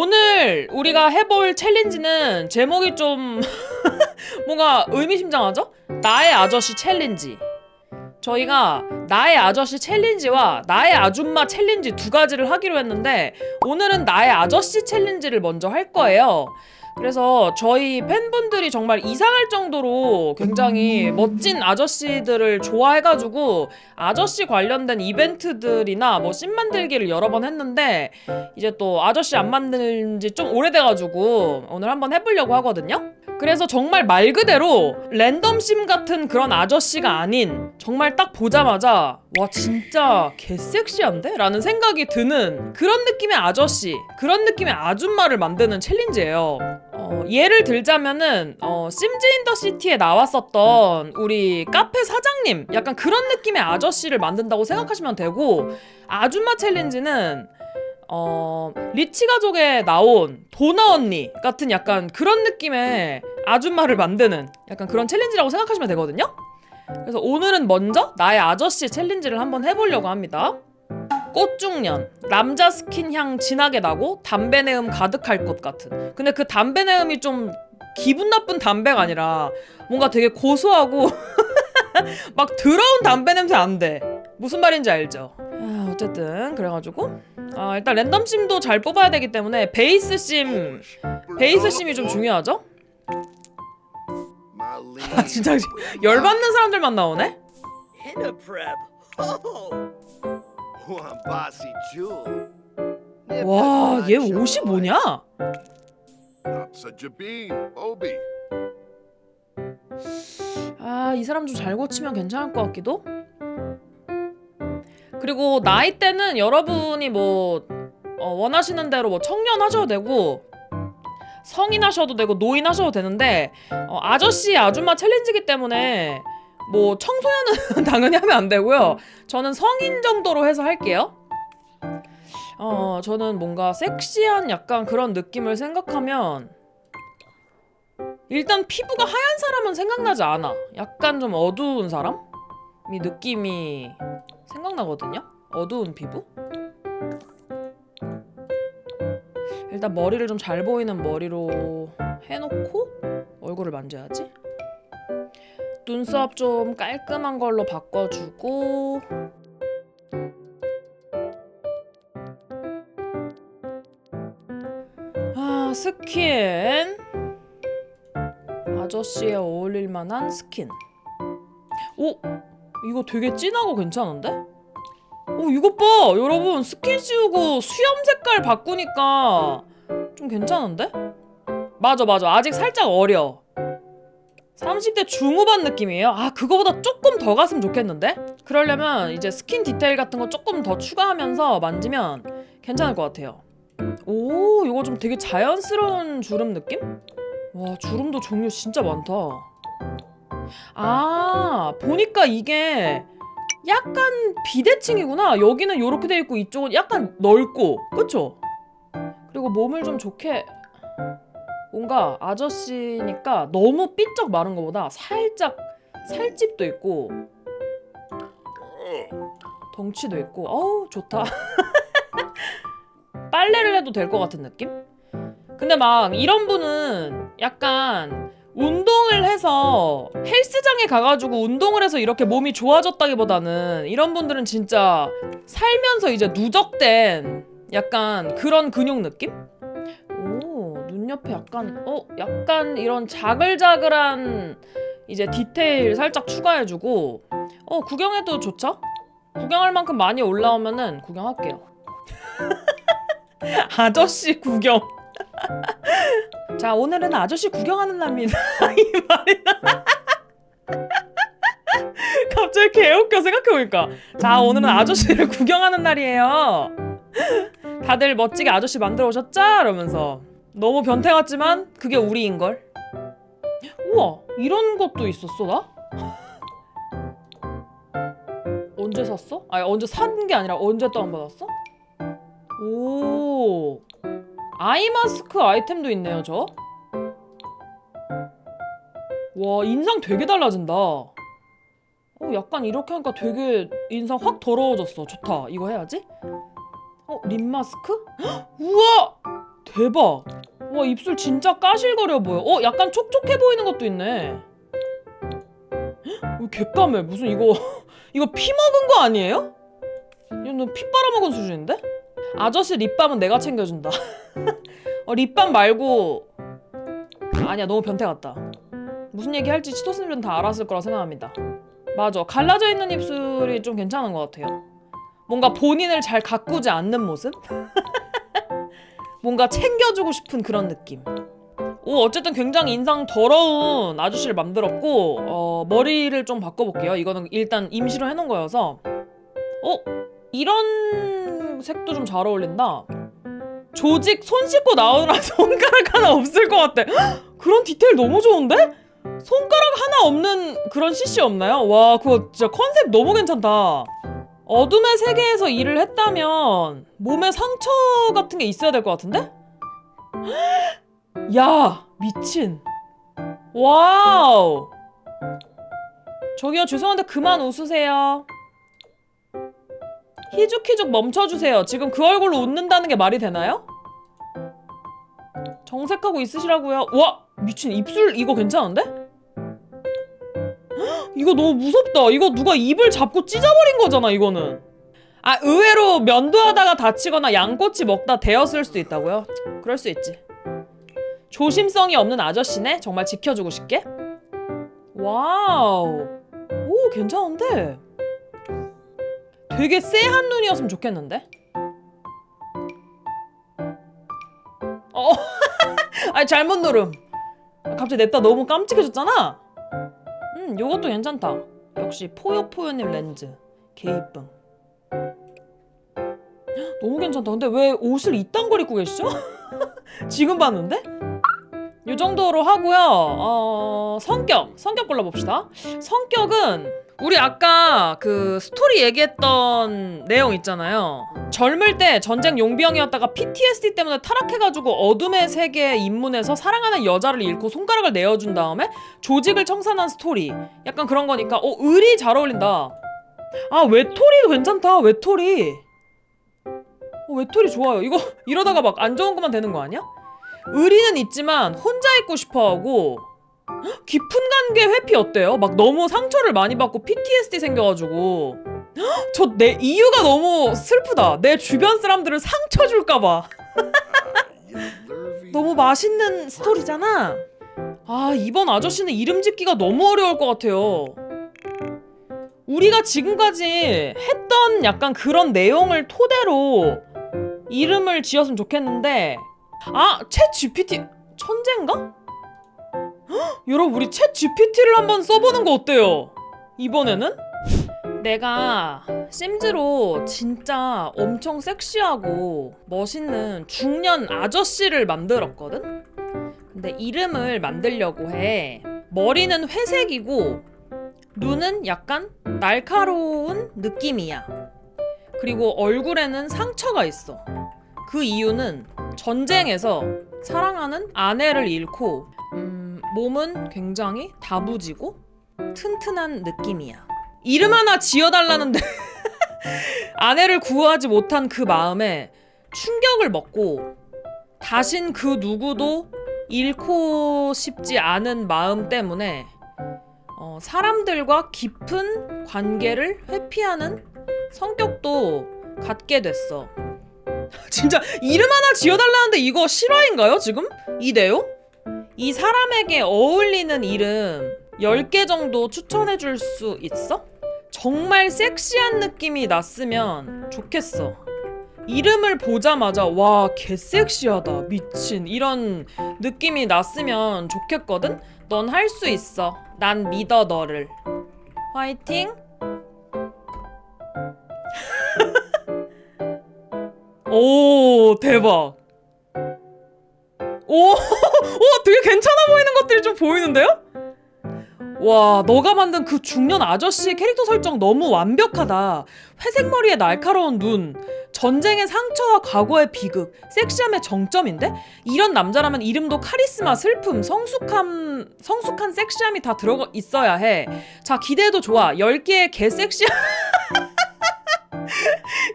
오늘 우리가 해볼 챌린지는 제목이 좀 뭔가 의미심장하죠? 나의 아저씨 챌린지. 저희가 나의 아저씨 챌린지와 나의 아줌마 챌린지 두 가지를 하기로 했는데 오늘은 나의 아저씨 챌린지를 먼저 할 거예요. 그래서 저희 팬분들이 정말 이상할 정도로 굉장히 멋진 아저씨들을 좋아해가지고 아저씨 관련된 이벤트들이나 뭐 씬 만들기를 여러 번 했는데 이제 또 아저씨 안 만든 지 좀 오래돼가지고 오늘 한번 해보려고 하거든요. 그래서 정말 말 그대로 랜덤 심 같은 그런 아저씨가 아닌 정말 딱 보자마자 와 진짜 개섹시한데? 라는 생각이 드는 그런 느낌의 아저씨 그런 느낌의 아줌마를 만드는 챌린지예요. 어, 예를 들자면은 어, 심즈 인더 시티에 나왔었던 우리 카페 사장님 약간 그런 느낌의 아저씨를 만든다고 생각하시면 되고 아줌마 챌린지는 어, 리치 가족에 나온 도나 언니 같은 약간 그런 느낌의 아줌마를 만드는 약간 그런 챌린지라고 생각하시면 되거든요. 그래서 오늘은 먼저 나의 아저씨 챌린지를 한번 해보려고 합니다. 꽃중년 남자 스킨 향 진하게 나고 담배 내음 가득할 것 같은. 근데 그 담배 내음이 좀 기분 나쁜 담배가 아니라 뭔가 되게 고소하고 막 더러운 담배 냄새 안 돼. 무슨 말인지 알죠? 아, 어쨌든 그래가지고 아, 일단 랜덤 심도 잘 뽑아야 되기 때문에 베이스 심 베이스 심이 좀 중요하죠? 아 진짜 열받는 사람들만 나오네? Oh. Jewel. 와얘 옷이 뭐냐? 아 이 사람 좀 잘 고치면 괜찮을 것 같기도? 그리고 나이대는 여러분이 뭐 어, 원하시는 대로 뭐 청년 하셔도 되고 성인 하셔도 되고 노인 하셔도 되는데 어, 아저씨 아줌마 챌린지기 때문에 뭐 청소년은 당연히 하면 안 되고요. 저는 성인 정도로 해서 할게요. 어 저는 뭔가 섹시한 약간 그런 느낌을 생각하면 일단 피부가 하얀 사람은 생각나지 않아. 약간 좀 어두운 사람이 느낌이 생각나거든요. 어두운 피부. 일단 머리를 좀 잘 보이는 머리로 해놓고 얼굴을 만져야지. 눈썹 좀 깔끔한 걸로 바꿔주고 아 스킨 아저씨에 어울릴 만한 스킨 오 이거 되게 진하고 괜찮은데? 오 이것 봐 여러분 스킨 씌우고 수염 색깔 바꾸니까 좀 괜찮은데? 맞아 맞아 아직 살짝 어려 30대 중후반 느낌이에요. 아, 그거보다 조금 더 갔으면 좋겠는데? 그러려면 이제 스킨 디테일 같은 거 조금 더 추가하면서 만지면 괜찮을 것 같아요. 오, 이거 좀 되게 자연스러운 주름 느낌? 와, 주름도 종류 진짜 많다. 아, 보니까 이게 약간 비대칭이구나. 여기는 이렇게 돼 있고 이쪽은 약간 넓고, 그쵸? 그리고 몸을 좀 좋게 뭔가 아저씨니까 너무 삐쩍 마른 것보다 살짝 살집도 있고 덩치도 있고 어우 좋다 빨래를 해도 될 것 같은 느낌? 근데 막 이런 분은 약간 운동을 해서 헬스장에 가가지고 운동을 해서 이렇게 몸이 좋아졌다기보다는 이런 분들은 진짜 살면서 이제 누적된 약간 그런 근육 느낌? 오, 눈 옆에 약간 어, 약간 이런 자글자글한 이제 디테일 살짝 추가해주고 어, 구경해도 좋죠? 구경할 만큼 많이 올라오면은 구경할게요. 아저씨 구경. 자, 오늘은 아저씨 구경하는 날입니다. 이 말이다. 갑자기 개웃겨 생각해보니까. 자, 오늘은 아저씨를 구경하는 날이에요. 다들 멋지게 아저씨 만들어 오셨죠? 이러면서 너무 변태 같지만 그게 우리인 걸. 우와 이런 것도 있었어 나? 언제 샀어? 아니 언제 산 게 아니라 언제 다운 받았어? 오 아이 마스크 아이템도 있네요 저. 와 인상 되게 달라진다. 어 약간 이렇게 하니까 되게 인상 확 더러워졌어. 좋다. 이거 해야지. 어, 립 마스크? 헉, 우와! 대박. 와 입술 진짜 까실거려 보여. 어 약간 촉촉해 보이는 것도 있네. 헉, 개까매 무슨 이거 이거 피 먹은 거 아니에요? 이거 피 빨아먹은 수준인데? 아저씨 립밤은 내가 챙겨준다. 어 립밤 말고 아니야 너무 변태 같다. 무슨 얘기 할지 치토스님은 다 알았을 거라 생각합니다. 맞아 갈라져 있는 입술이 좀 괜찮은 것 같아요. 뭔가 본인을 잘 가꾸지 않는 모습? 뭔가 챙겨주고 싶은 그런 느낌. 오 어쨌든 굉장히 인상 더러운 아저씨를 만들었고 어, 머리를 좀 바꿔볼게요. 이거는 일단 임시로 해놓은 거여서 어 이런 색도 좀 잘 어울린다. 조직 손 씻고 나오느라 손가락 하나 없을 것 같아. 헉, 그런 디테일 너무 좋은데? 손가락 하나 없는 그런 CC 없나요? 와 그거 진짜 컨셉 너무 괜찮다. 어둠의 세계에서 일을 했다면 몸에 상처 같은 게 있어야 될 것 같은데? 야 미친 와우 저기요 죄송한데 그만 웃으세요 희죽희죽 멈춰주세요 지금 그 얼굴로 웃는다는 게 말이 되나요? 정색하고 있으시라고요 와 미친 입술 이거 괜찮은데? 헉, 이거 너무 무섭다 이거 누가 입을 잡고 찢어버린 거잖아 이거는 아 의외로 면도하다가 다치거나 양꼬치 먹다 데었을 수도 있다고요? 그럴 수 있지 조심성이 없는 아저씨네? 정말 지켜주고 싶게? 와우. 오, 괜찮은데? 되게 쎄한 눈이었으면 좋겠는데? 어, 아니, 잘못 누름. 갑자기 냅다 너무 깜찍해졌잖아? 음, 요것도 괜찮다. 역시 포요 포요님 렌즈. 개 이쁨. 너무 괜찮다. 근데 왜 옷을 이딴 걸 입고 계시죠? 지금 봤는데? 이 정도로 하고요. 어, 성격, 성격 골라봅시다. 성격은 우리 아까 그 스토리 얘기했던 내용 있잖아요. 젊을 때 전쟁 용병이었다가 PTSD 때문에 타락해가지고 어둠의 세계에 입문해서 사랑하는 여자를 잃고 손가락을 내어준 다음에 조직을 청산한 스토리. 약간 그런 거니까 어 을이 잘 어울린다. 아 외톨이도 괜찮다. 외톨이. 어, 외톨이 좋아요. 이거 이러다가 막 안 좋은 것만 되는 거 아니야? 의리는 있지만 혼자 있고 싶어 하고 헉, 깊은 관계 회피 어때요? 막 너무 상처를 많이 받고 PTSD 생겨가지고 저 내 이유가 너무 슬프다. 내 주변 사람들을 상처 줄까봐. 너무 맛있는 스토리잖아. 아 이번 아저씨는 이름 짓기가 너무 어려울 것 같아요. 우리가 지금까지 했던 약간 그런 내용을 토대로 이름을 지었으면 좋겠는데 아, 챗 GPT 천재인가? 헉, 여러분 우리 챗 GPT를 한번 써보는 거 어때요? 이번에는 내가 심즈로 진짜 엄청 섹시하고 멋있는 중년 아저씨를 만들었거든? 근데 이름을 만들려고 해. 머리는 회색이고 눈은 약간 날카로운 느낌이야. 그리고 얼굴에는 상처가 있어. 그 이유는 전쟁에서 사랑하는 아내를 잃고 음, 몸은 굉장히 다부지고 튼튼한 느낌이야. 이름 하나 지어달라는데 아내를 구하지 못한 그 마음에 충격을 먹고 다신 그 누구도 잃고 싶지 않은 마음 때문에 어, 사람들과 깊은 관계를 회피하는 성격도 갖게 됐어. 진짜 이름 하나 지어달라는데 이거 실화인가요 지금? 이 내용? 이 사람에게 어울리는 이름 10개 정도 추천해 줄 수 있어? 정말 섹시한 느낌이 났으면 좋겠어. 이름을 보자마자 와 개섹시하다 미친 이런 느낌이 났으면 좋겠거든? 넌 할 수 있어. 난 믿어 너를. 화이팅! 오 대박. 오, 오 되게 괜찮아 보이는 것들이 좀 보이는데요? 와, 너가 만든 그 중년 아저씨 캐릭터 설정 너무 완벽하다. 회색 머리에 날카로운 눈, 전쟁의 상처와 과거의 비극, 섹시함의 정점인데? 이런 남자라면 이름도 카리스마, 슬픔, 성숙함, 성숙한 섹시함이 다 들어가 있어야 해. 자, 기대도 좋아. 10개의 개섹시한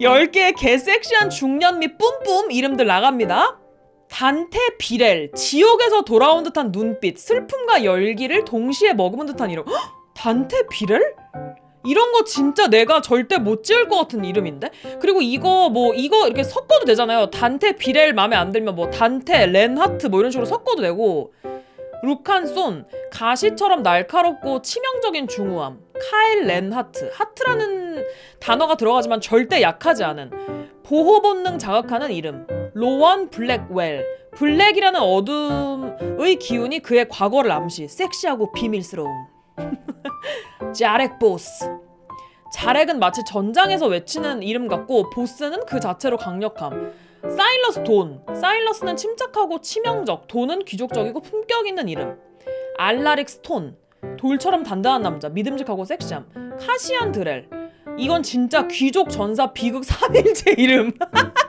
10개의 개섹시한 중년 및 뿜뿜 이름들 나갑니다. 단테 비렐 지옥에서 돌아온 듯한 눈빛 슬픔과 열기를 동시에 머금은 듯한 이름 헉! 단테 비렐? 이런 거 진짜 내가 절대 못 지을 것 같은 이름인데? 그리고 이거 뭐 이거 이렇게 섞어도 되잖아요 단테 비렐 마음에 안 들면 뭐 단테 렌하트 뭐 이런 식으로 섞어도 되고 루칸손 가시처럼 날카롭고 치명적인 중후함 카일 렌하트 하트라는 단어가 들어가지만 절대 약하지 않은 보호 본능 자극하는 이름 로원 블랙웰. 블랙이라는 어둠의 기운이 그의 과거를 암시 섹시하고 비밀스러움. 자렉 보스. 자렉은 마치 전장에서 외치는 이름 같고 보스는 그 자체로 강력함. 사일러스 돈. 사일러스는 침착하고 치명적 돈은 귀족적이고 품격 있는 이름. 알라릭 스톤. 돌처럼 단단한 남자 믿음직하고 섹시함. 카시안 드렐. 이건 진짜 귀족 전사 비극 3일째 이름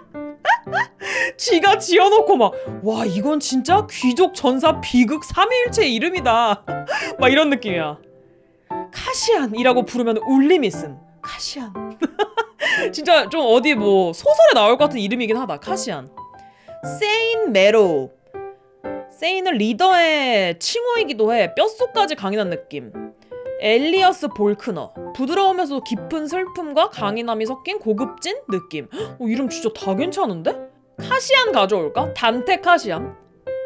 지가 지어놓고 막 와 이건 진짜 귀족 전사 비극 3일째 이름이다. 막 이런 느낌이야. 카시안이라고 부르면 울림이 있음 카시안. 진짜 좀 어디 뭐 소설에 나올 것 같은 이름이긴 하다 카시안. 세인 메로. 세인은 리더의 칭호이기도 해. 뼛속까지 강인한 느낌. 엘리어스 볼크너. 부드러우면서 깊은 슬픔과 강인함이 섞인 고급진 느낌. 어, 이름 진짜 다 괜찮은데? 카시안 가져올까? 단테 카시안?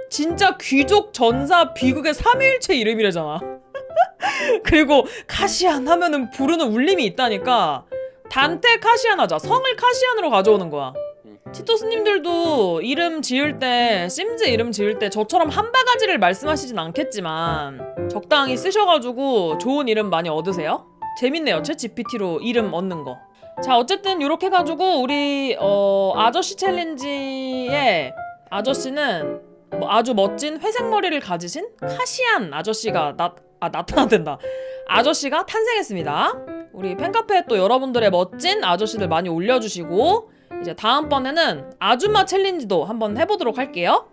진짜 귀족 전사 비극의 3일체 이름이래잖아. 그리고 카시안 하면은 부르는 울림이 있다니까. 단테 카시안 하자. 성을 카시안으로 가져오는 거야. 티토스님들도 이름 지을 때 심즈 이름 지을 때 저처럼 한 바가지를 말씀하시진 않겠지만 적당히 쓰셔가지고 좋은 이름 많이 얻으세요. 재밌네요. 챗 GPT로 이름 얻는 거 자 어쨌든 이렇게 해가지고 우리 어, 아저씨 챌린지의 아저씨는 뭐 아주 멋진 회색 머리를 가지신 카시안 아저씨가 나, 아, 나타나된다. 아저씨가 탄생했습니다. 우리 팬카페에 또 여러분들의 멋진 아저씨들 많이 올려주시고 이제 다음번에는 아줌마 챌린지도 한번 해보도록 할게요